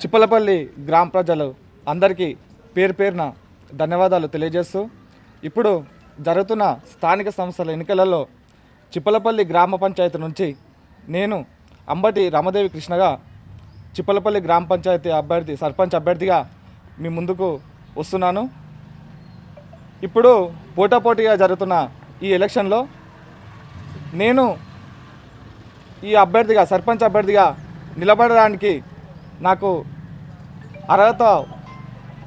చిప్పలపల్లి గ్రామ ప్రజలు అందరికీ పేరు పేరున ధన్యవాదాలు తెలియజేస్తూ ఇప్పుడు జరుగుతున్న స్థానిక సంస్థల ఎన్నికలలో చిప్పలపల్లి గ్రామ పంచాయతీ నుంచి నేను అంబటి రామదేవి కృష్ణగా చిప్పలపల్లి గ్రామ పంచాయతీ అభ్యర్థి సర్పంచ్ అభ్యర్థిగా మీ ముందుకు వస్తున్నాను. ఇప్పుడు పోటాపోటీగా జరుగుతున్న ఈ ఎలక్షన్లో నేను ఈ అభ్యర్థిగా సర్పంచ్ అభ్యర్థిగా నిలబడడానికి నాకు అర్హత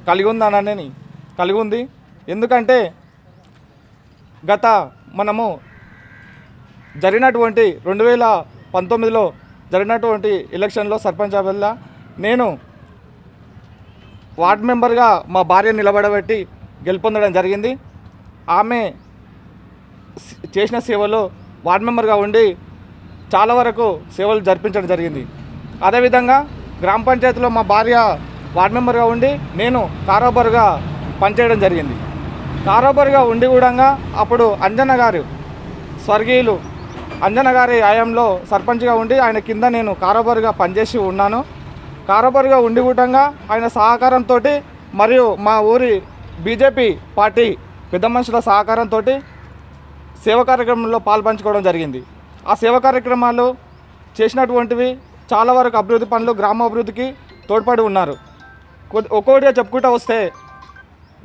కలిగి ఉందనని కలిగి ఉంది ఎందుకంటే గత మనము జరిగినటువంటి రెండు వేల పంతొమ్మిదిలో జరిగినటువంటి ఎలక్షన్లో సర్పంచ్ అభ్యర్థిగా నేను వార్డ్ మెంబర్గా మా భార్య నిలబడబెట్టి గెలుపొందడం జరిగింది. ఆమె చేసిన సేవలో వార్డ్ మెంబర్గా ఉండి చాలా వరకు సేవలు జరిపించడం జరిగింది. అదేవిధంగా గ్రామ పంచాయతీలో మా భార్య వార్డ్ మెంబర్గా ఉండి నేను కారోబారుగా పనిచేయడం జరిగింది. కారోబారుగా ఉండి కూడా అప్పుడు అంజన్న గారు స్వర్గీయులు అంజన గారి ఆయంలో సర్పంచ్గా ఉండి ఆయన కింద నేను కారోబారుగా పనిచేసి ఉన్నాను. కారోబారుగా ఉండి కూడంగా ఆయన సహకారంతో మరియు మా ఊరి బీజేపీ పార్టీ పెద్ద మనుషుల సహకారంతో సేవ కార్యక్రమంలో పాల్పంచుకోవడం జరిగింది. ఆ సేవ కార్యక్రమాలు చేసినటువంటివి చాలా వరకు అభివృద్ధి పనులు గ్రామ అభివృద్ధికి తోడ్పడి ఉన్నారు. ఒక్కొక్కటిగా చెప్పుకుంటూ వస్తే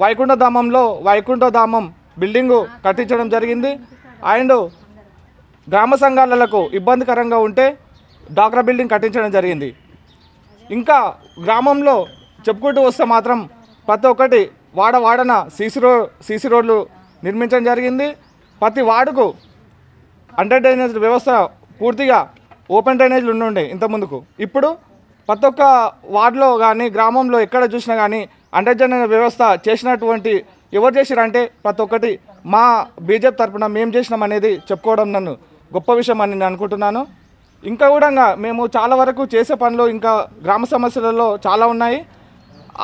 వైకుంఠధామంలో వైకుంఠధామం బిల్డింగు కట్టించడం జరిగింది. అండ్ గ్రామ సంఘాలకు ఇబ్బందికరంగా ఉంటే డాక్రా బిల్డింగ్ కట్టించడం జరిగింది. ఇంకా గ్రామంలో చెప్పుకుంటూ వస్తే మాత్రం ప్రతి ఒక్కటి వాడ వాడన సీసీ రో సీసీ రోడ్లు నిర్మించడం జరిగింది. ప్రతి వార్డుకు అండర్ డ్రైనేజ్ వ్యవస్థ పూర్తిగా ఓపెన్ డ్రైనేజ్లు ఉండుండే ఇంత ముందుకు. ఇప్పుడు ప్రతి ఒక్క వార్డులో కానీ గ్రామంలో ఎక్కడ చూసినా కానీ అండర్ వ్యవస్థ చేసినటువంటి ఎవరు చేసిరంటే ప్రతి ఒక్కటి మా బీజేపీ తరఫున మేము చేసినాం అనేది చెప్పుకోవడం నన్ను గొప్ప విషయం అని నేను అనుకుంటున్నాను. ఇంకా కూడా మేము చాలా వరకు చేసే పనులు ఇంకా గ్రామ సమస్యలలో చాలా ఉన్నాయి.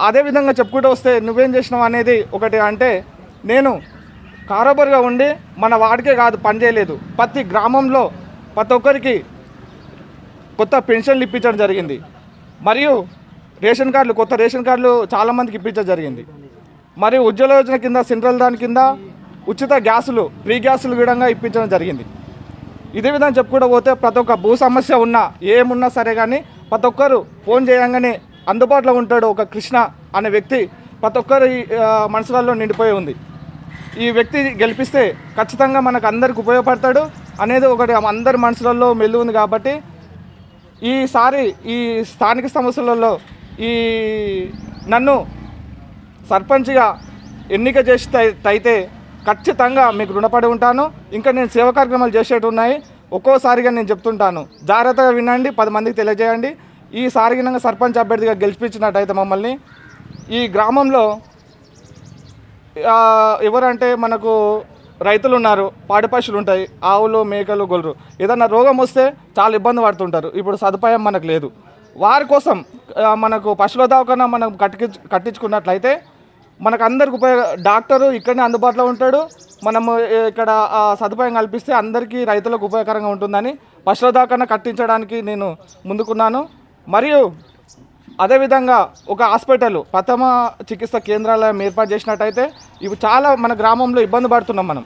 అదేవిధంగా చెప్పుకుంటూ వస్తే నువ్వేం చేసినావు అనేది ఒకటి అంటే నేను కారోబారుగా ఉండి మన వాడికే కాదు పని చేయలేదు. ప్రతి గ్రామంలో ప్రతి ఒక్కరికి కొత్త పెన్షన్లు ఇప్పించడం జరిగింది. మరియు రేషన్ కార్డులు కొత్త రేషన్ కార్డులు చాలామందికి ఇప్పించడం జరిగింది. మరియు ఉజ్వల యోజన కింద సెంట్రల్ దాని కింద ఉచిత గ్యాసులు ఫ్రీ గ్యాసులు విధంగా ఇప్పించడం జరిగింది. ఇదే విధంగా చెప్పుకుంటూ పోతే ప్రతి ఒక్క భూ సమస్య ఉన్నా ఏమున్నా సరే కానీ ప్రతి ఒక్కరు ఫోన్ చేయంగానే అందుబాటులో ఉంటాడు ఒక కృష్ణ అనే వ్యక్తి. ప్రతి ఒక్కరి మనసులలో నిండిపోయి ఉంది. ఈ వ్యక్తి గెలిపిస్తే ఖచ్చితంగా మనకు అందరికి ఉపయోగపడతాడు. అనేది ఒకటి అందరి మనసులలో మెల్లు ఉంది కాబట్టి ఈసారి ఈ స్థానిక సమస్యలలో ఈ నన్ను సర్పంచ్గా ఎన్నిక చేస్తే ఖచ్చితంగా మీకు రుణపడి ఉంటాను. ఇంకా నేను సేవ కార్యక్రమాలు చేసేటు ఉన్నాయి. ఒక్కోసారిగా నేను చెప్తుంటాను. జాగ్రత్తగా వినండి పది మందికి తెలియజేయండి. ఈసారి గినంగా సర్పంచ్ అభ్యర్థిగా గెలిపించినట్టయితే మమ్మల్ని ఈ గ్రామంలో ఎవరంటే మనకు రైతులు ఉన్నారు పాడి పశువులు ఉంటాయి ఆవులు మేకలు గొర్రెలు. ఏదన్నా రోగం వస్తే చాలా ఇబ్బంది పడుతుంటారు. ఇప్పుడు సదుపాయం మనకు లేదు. వారి కోసం మనకు పశువుల దావకన్నా మనం కట్టించు కట్టించుకున్నట్లయితే మనకు అందరికి ఉపయోగ డాక్టరు ఇక్కడనే అందుబాటులో ఉంటాడు. మనము ఇక్కడ సదుపాయం కల్పిస్తే అందరికీ రైతులకు ఉపయోగకరంగా ఉంటుందని పశువుల దావకన్నా కట్టించడానికి నేను ముందుకున్నాను. మరియు అదేవిధంగా ఒక హాస్పిటల్ ప్రథమ చికిత్స కేంద్రాలను ఏర్పాటు చేసినట్టయితే ఇవి చాలా మన గ్రామంలో ఇబ్బంది పడుతున్నాం మనం.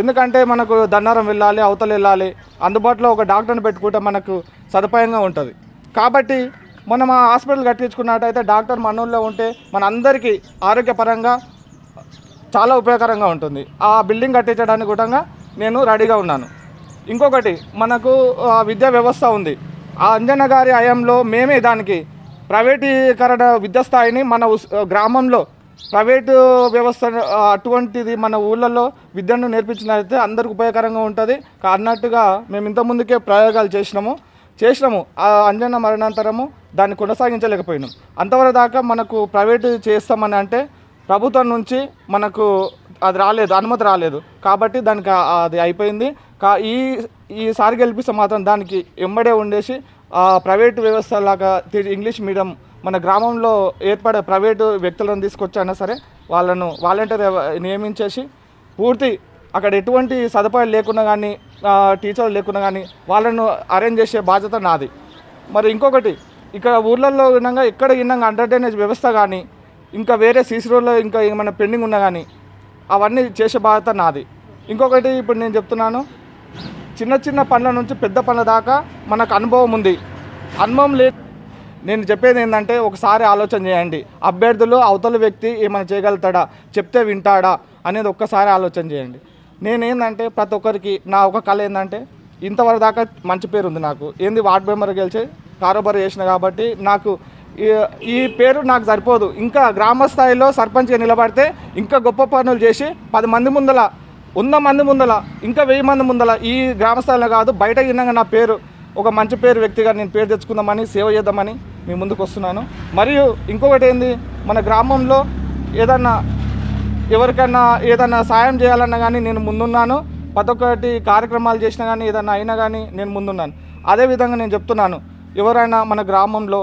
ఎందుకంటే మనకు దన్నారం వెళ్ళాలి అవతలు వెళ్ళాలి అందుబాటులో ఒక డాక్టర్ని పెట్టుకుంటే మనకు సదుపాయంగా ఉంటుంది. కాబట్టి మనం ఆ హాస్పిటల్ కట్టించుకున్నట్టయితే డాక్టర్ మనోళ్ళలో ఉంటే మన అందరికీ ఆరోగ్యపరంగా చాలా ఉపయోగకరంగా ఉంటుంది. ఆ బిల్డింగ్ కట్టించడానికి కూడా నేను రెడీగా ఉన్నాను. ఇంకొకటి మనకు విద్యా వ్యవస్థ ఉంది. ఆ అంజన గారి హయాంలో మేమే దానికి ప్రైవేటీకరణ విద్య స్థాయిని మన ఉస్- గ్రామంలో ప్రైవేటు వ్యవస్థ అటువంటిది మన ఊళ్ళల్లో విద్యను నేర్పించినట్లయితే అందరికి ఉపయోగకరంగా ఉంటుంది. అన్నట్టుగా మేము ఇంతకుముందుకే ప్రయోగాలు చేసినాము. చేసినాము. ఆ అంజన మరణాంతరము దాన్ని కొనసాగించలేకపోయినాం. అంతవరకు దాకా మనకు ప్రైవేటు చేస్తామని అంటే ప్రభుత్వం నుంచి మనకు అది రాలేదు అనుమతి రాలేదు. కాబట్టి దానికి అది అయిపోయింది. కా ఈ ఈసారి గెలిపిస్తే మాత్రం దానికి ఎంబడే ఉండేసి ప్రైవేటు వ్యవస్థ లాగా ఇంగ్లీష్ మీడియం మన గ్రామంలో ఏర్పడే ప్రైవేటు వ్యక్తులను తీసుకొచ్చైనా సరే వాళ్ళను వాలంటీర్ నియమించేసి పూర్తి అక్కడ ఎటువంటి సదుపాయాలు లేకున్నా కానీ టీచర్లు లేకున్నా కానీ వాళ్ళను అరేంజ్ చేసే బాధ్యత నాది. మరి ఇంకొకటి ఇక్కడ ఊర్లలో వినంగా ఎక్కడ వినంగా అండర్ డ్రైనేజ్ వ్యవస్థ కానీ ఇంకా వేరే సీసీ రోడ్లో ఇంకా ఏమైనా పెండింగ్ ఉన్నా కానీ అవన్నీ చేసే బాధ్యత నాది. ఇంకొకటి ఇప్పుడు నేను చెప్తున్నాను చిన్న చిన్న పనుల నుంచి పెద్ద పనుల దాకా మనకు అనుభవం ఉంది. అనుభవం లేదు నేను చెప్పేది ఏంటంటే ఒకసారి ఆలోచన చేయండి. అభ్యర్థులు అవతల వ్యక్తి ఏమైనా చేయగలుగుతాడా? చెప్తే వింటాడా? అనేది ఒక్కసారి ఆలోచన చేయండి. నేనేందంటే ప్రతి ఒక్కరికి నా ఒక కళ ఏంటంటే ఇంతవరకు దాకా మంచి పేరు ఉంది నాకు. ఏంది వార్డ్ మెంబర్ గెలిచి? కారోబార్ చేసిన కాబట్టి నాకు ఈ- ఈ పేరు నాకు సరిపోదు. ఇంకా గ్రామ స్థాయిలో సర్పంచ్గా నిలబడితే ఇంకా గొప్ప పనులు చేసి పది మంది ముందల వంద మంది ముందల ఇంకా వెయ్యి మంది ముందల ఈ గ్రామస్థాయిలో కాదు బయట విన్నాక నా పేరు ఒక మంచి పేరు వ్యక్తిగా నేను పేరు తెచ్చుకుందామని సేవ చేద్దామని మీ ముందుకు వస్తున్నాను. మరియు ఇంకొకటి ఏంది మన గ్రామంలో ఏదన్నా ఎవరికైనా ఏదైనా సాయం చేయాలన్నా కానీ నేను ముందున్నాను. ప్రతి ఒక్కటి కార్యక్రమాలు చేసినా కానీ ఏదైనా అయినా కానీ నేను ముందున్నాను. అదేవిధంగా నేను చెప్తున్నాను ఎవరైనా మన గ్రామంలో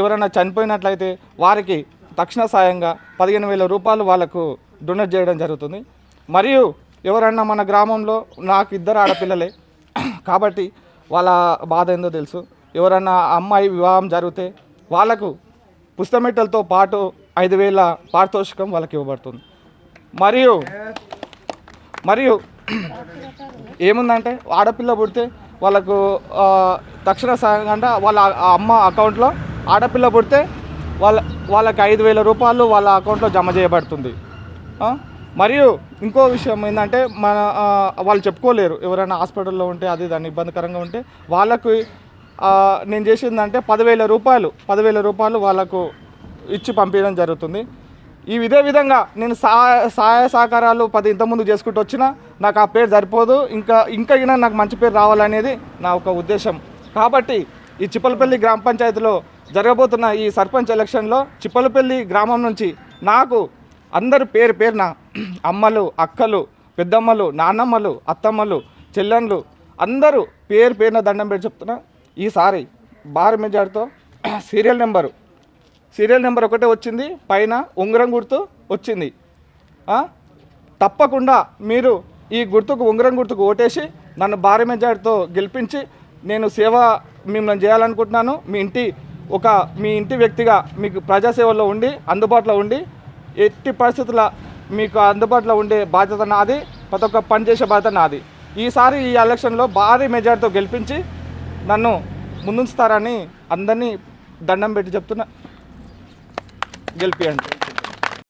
ఎవరైనా చనిపోయినట్లయితే వారికి తక్షణ సాయంగా పదిహేను వేల రూపాయలు వాళ్ళకు డొనేట్ చేయడం జరుగుతుంది. మరియు ఎవరన్నా మన గ్రామంలో నాకు ఇద్దరు ఆడపిల్లలే. కాబట్టి వాళ్ళ బాధ ఏందో తెలుసు. ఎవరన్నా అమ్మాయి వివాహం జరిగితే వాళ్ళకు పుస్తమెట్టలతో పాటు ఐదు వేల పారితోషికం వాళ్ళకి ఇవ్వబడుతుంది. మరియు మరియు ఏముందంటే ఆడపిల్ల పుడితే వాళ్ళకు తక్షణ సాయం అంటే వాళ్ళ అమ్మ అకౌంట్లో ఆడపిల్ల పుడితే వాళ్ళ వాళ్ళకి ఐదు వేల రూపాయలు వాళ్ళ అకౌంట్లో జమ చేయబడుతుంది. మరియు ఇంకో విషయం ఏంటంటే మన వాళ్ళు చెప్పుకోలేరు. ఎవరైనా హాస్పిటల్లో ఉంటే అది దాన్ని ఇబ్బందికరంగా ఉంటే వాళ్ళకు నేను చేసిందంటే పదివేల రూపాయలు పదివేల రూపాయలు వాళ్ళకు ఇచ్చి పంపించడం జరుగుతుంది. ఈ ఇదే విధంగా నేను సహాయ సహాయ సహకారాలు పది ఇంతకుముందు చేసుకుంటూ వచ్చినా నాకు ఆ పేరు సరిపోదు. ఇంకా ఇంకా అయినా నాకు మంచి పేరు రావాలనేది నా ఒక ఉద్దేశం. కాబట్టి ఈ చిప్పలపల్లి గ్రామ పంచాయతీలో జరగబోతున్న ఈ సర్పంచ్ ఎలక్షన్లో చిప్పలపల్లి గ్రామం నుంచి నాకు అందరు పేరు పేరున అమ్మలు అక్కలు పెద్దమ్మలు నాన్నమ్మలు అత్తమ్మలు చెల్లెన్లు అందరూ పేరు పేరున దండం పెట్టి చెప్తున్నా. ఈసారి భారీ మెజార్టీతో సీరియల్ నెంబరు. సీరియల్ నెంబర్ ఒకటే వచ్చింది పైన ఉంగరం గుర్తు వచ్చింది. తప్పకుండా మీరు ఈ గుర్తుకు ఉంగరం గుర్తుకు ఓటేసి నన్ను భారీ మెజార్టీతో గెలిపించి నేను సేవ మిమ్మల్ని చేయాలనుకుంటున్నాను. మీ ఇంటి ఒక మీ ఇంటి వ్యక్తిగా మీకు ప్రజాసేవలో ఉండి అందుబాటులో ఉండి ఎట్టి పరిస్థితుల మీకు అందుబాటులో ఉండే బాధ్యత నాది ప్రతి ఒక్క పని చేసే బాధ్యత నాది. ఈసారి ఈ ఎలక్షన్లో భారీ మెజార్టీతో గెలిపించి నన్ను ముందుంచుతారని అందరినీ దండం పెట్టి చెప్తున్నా. గెలిపియండి.